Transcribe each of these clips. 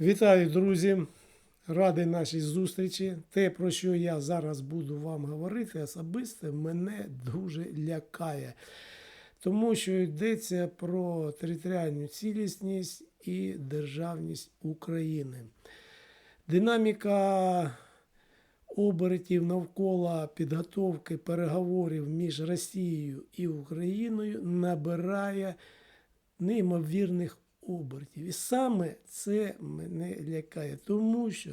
Вітаю, друзі! Радий нашій зустрічі. Те, про що я зараз буду вам говорити, особисто мене дуже лякає. Тому що йдеться про територіальну цілісність і державність України. Динаміка обертів навколо підготовки переговорів між Росією і Україною набирає неймовірних обертів. І саме це мене лякає, тому що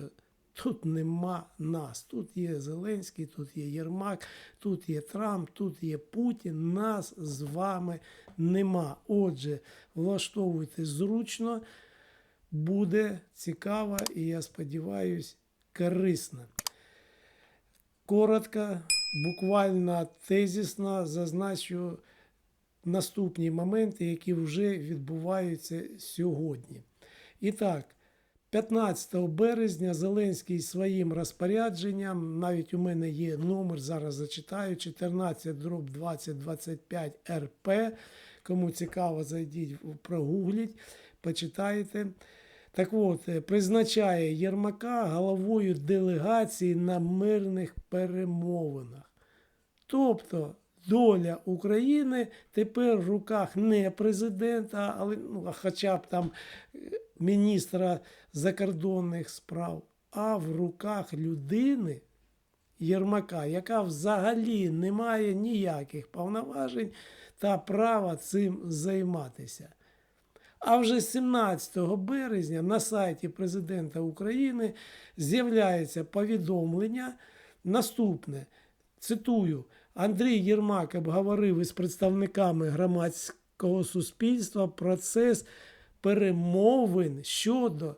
тут нема нас. Тут є Зеленський, тут є Єрмак, тут є Трамп, тут є Путін. Нас з вами нема. Отже, влаштовуйте зручно, буде цікаво і я сподіваюся, корисно. Коротко, буквально тезісно зазначу наступні моменти, які вже відбуваються сьогодні. І так, 15 березня Зеленський своїм розпорядженням, навіть у мене є номер, зараз зачитаю, 14 дроб 2025 РП. Кому цікаво, зайдіть, прогугліть, почитайте. Так от, е, призначає Єрмака головою делегації на мирних перемовинах. Тобто доля України тепер в руках не президента, але ну, хоча б там е, міністра закордонних справ, а в руках людини Єрмака, яка взагалі не має ніяких повноважень та права цим займатися. А вже 17 березня на сайті президента України з'являється повідомлення наступне. Цитую, Андрій Єрмак обговорив із представниками громадського суспільства процес перемовин щодо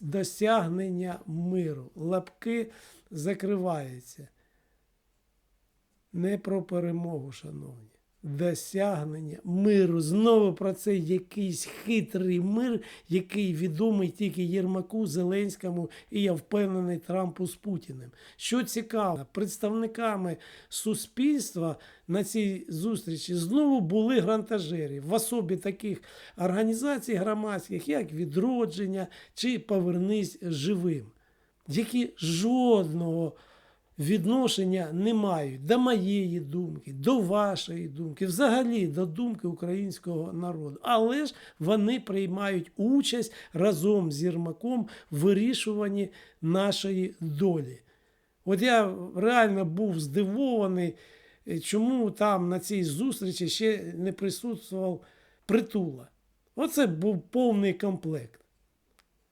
досягнення миру. Лапки закриваються. Не про перемогу, шановні. Досягнення миру. Знову про це якийсь хитрий мир, який відомий тільки Єрмаку, Зеленському і я впевнений Трампу з Путіним. Що цікаво, представниками суспільства на цій зустрічі знову були грантажери в особі таких організацій громадських, як відродження чи Повернись живим, які жодного відношення не мають до моєї думки, до вашої думки, взагалі до думки українського народу. Але ж вони приймають участь разом з Єрмаком в вирішуванні нашої долі. От я реально був здивований, е, чому там на цій зустрічі ще не присутствував притула. Оце був повний комплект.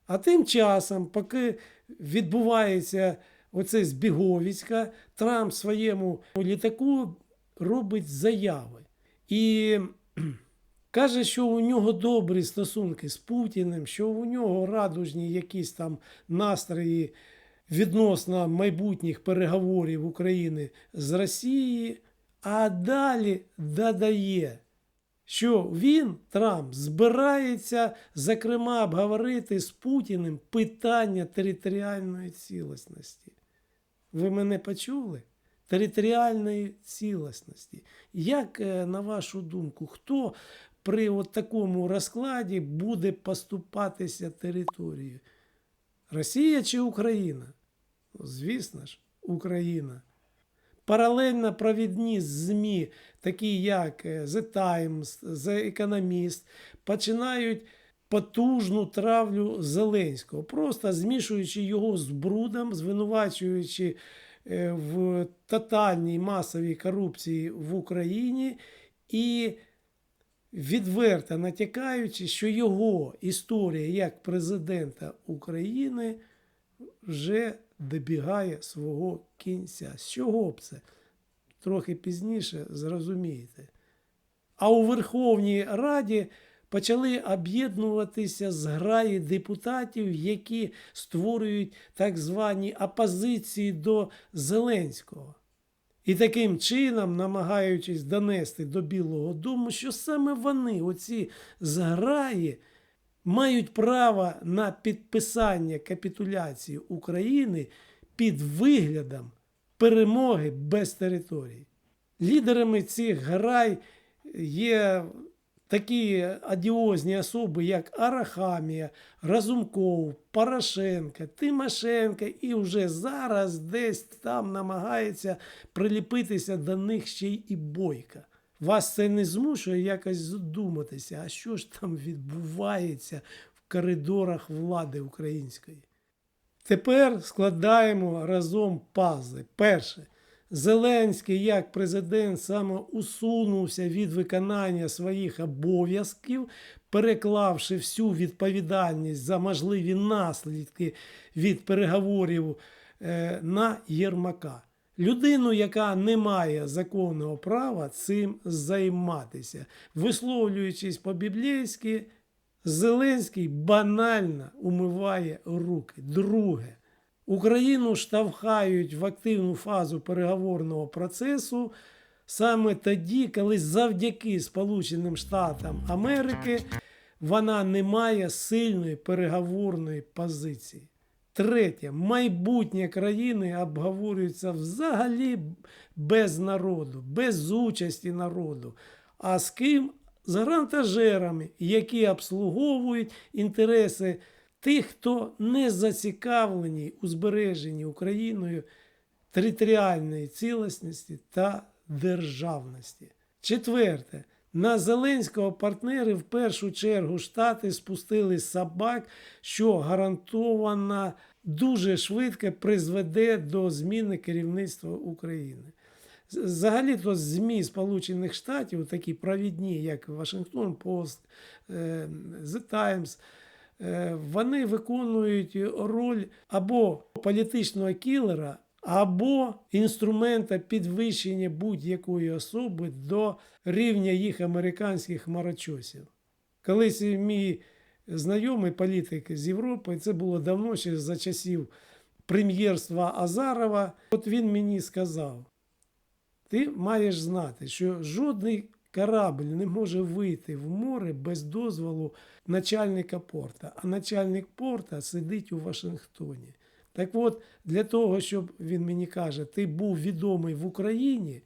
А тим часом, поки відбувається оце збіговіська, Трамп своєму літаку робить заяви. І каже, що у нього добрі стосунки з Путіним, що у нього радужні якісь там настрої відносно майбутніх переговорів України з Росією, а далі додає що він, Трамп, збирається, зокрема, обговорити з Путіним питання територіальної цілісності. Ви мене почули? Територіальної цілісності. Як, е, на вашу думку, хто при от такому розкладі буде поступатися територією? Росія чи Україна? Ну, Звісно ж, Україна. Паралельно провідні ЗМІ, такі як е, The Times, The Economist, починають потужну травлю Зеленського, просто змішуючи його з брудом, звинувачуючи е, в тотальній масовій корупції в Україні і відверто натякаючи, що його історія як президента України вже добігає свого кінця. З чого б це? Трохи пізніше зрозумієте. А у Верховній Раді почали об'єднуватися зграї депутатів, які створюють так звані опозиції до Зеленського. І таким чином, намагаючись донести до Білого Дому, що саме вони, оці зграї, мають право на підписання капітуляції України під виглядом перемоги без території. Лідерами цих грай є такі адіозні особи, як Арахамія, Разумков, Порошенка, Тимошенка, і вже зараз десь там намагається приліпитися до них ще й і бойка. Вас це не змушує якось задуматися, а що ж там відбувається в коридорах влади української. Тепер складаємо разом пазли. Перше. Зеленський як президент саме усунувся від виконання своїх обов'язків, переклавши всю відповідальність за можливі наслідки від переговорів е, на Єрмака. Людину, яка не має законного права цим займатися. Висловлюючись по-біблійськи, Зеленський банально умиває руки. Друге. Україну штовхають в активну фазу переговорного процесу саме тоді, коли завдяки Сполученим Штатам Америки вона не має сильної переговорної позиції. Третє, майбутнє країни обговорюється взагалі без народу, без участі народу. А з ким? З грантажерами, які обслуговують інтереси тих, хто не зацікавлені у збереженні Україною територіальної цілісності та державності. Четверте. На Зеленського партнери в першу чергу Штати спустили собак, що гарантовано дуже швидко призведе до зміни керівництва України. Взагалі-то ЗМІ Сполучених Штатів, такі провідні, як Вашингтон Пост, е, The Times, вони виконують роль або політичного кілера, або інструмента підвищення будь-якої особи до рівня їх американських марачосів. Колись мій знайомий політик з Європи, це було давно ще за часів прем'єрства Азарова. От він мені сказав: ти маєш знати, що жодний корабль не може вийти в море без дозволу начальника порта, а начальник порта сидить у Вашингтоні. Так от, для того, щоб він мені каже, ти був відомий в Україні,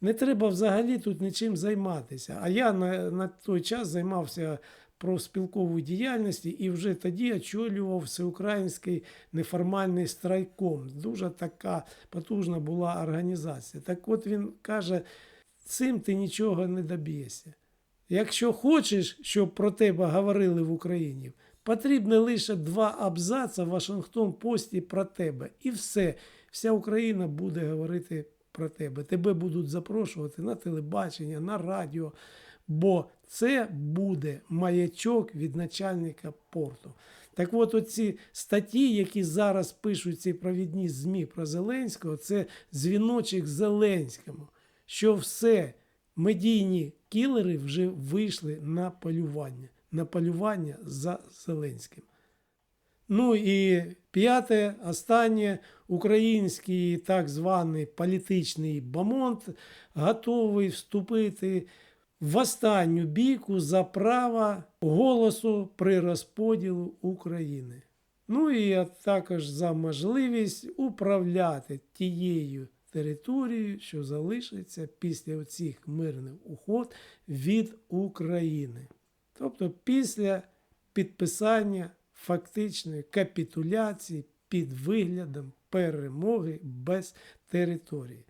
не треба взагалі тут нічим займатися. А я на, на той час займався профспілковою діяльністю і вже тоді очолював всеукраїнський неформальний страйком. Дуже така потужна була організація. Так от він каже, цим ти нічого не доб'єшся. Якщо хочеш, щоб про тебе говорили в Україні, потрібно лише два абзаца в Вашингтон Пості про тебе. І все. Вся Україна буде говорити про тебе. Тебе будуть запрошувати на телебачення, на радіо. Бо це буде маячок від начальника порту. Так от оці статті, які зараз пишуть ці провідні ЗМІ про Зеленського, це дзвіночок Зеленському, що все, медійні кілери вже вийшли на полювання, на полювання за Зеленським. Ну і п'яте, останнє, український так званий політичний бомонд готовий вступити в останню бійку за право голосу при розподілу України. Ну і також за можливість управляти тією територією, що залишиться після цих мирних уход від України. Тобто після підписання фактичної капітуляції під виглядом перемоги без території.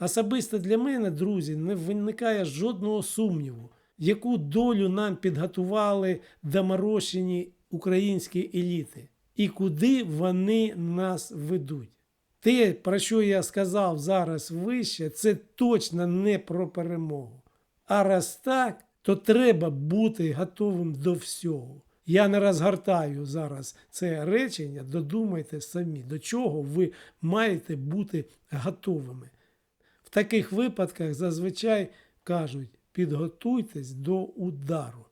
Особисто для мене, друзі, не виникає жодного сумніву, яку долю нам підготували доморощені українські еліти і куди вони нас ведуть. Те, про що я сказав зараз вище, це точно не про перемогу. А раз так, то треба бути готовим до всього. Я не розгортаю зараз це речення, додумайте самі, до чого ви маєте бути готовими. В таких випадках зазвичай кажуть: підготуйтесь до удару.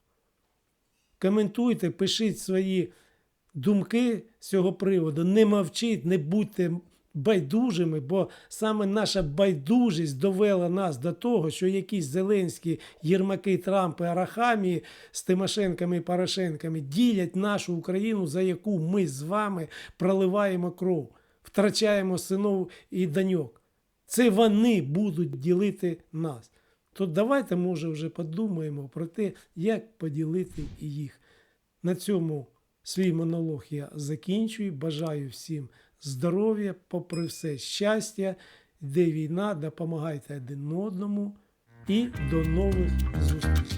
Коментуйте, пишіть свої думки з цього приводу. Не мовчіть, не будьте байдужими, бо саме наша байдужість довела нас до того, що якісь Зеленські, Єрмаки, Трампи, Арахамії з Тимошенками і Порошенками ділять нашу Україну, за яку ми з вами проливаємо кров, втрачаємо синов і доньок. Це вони будуть ділити нас. то давайте, може, вже подумаємо про те, як поділити їх. На цьому свій монолог я закінчую. Бажаю всім здоров'я, попри все щастя, де війна, допомагайте один одному і до нових зустрічей.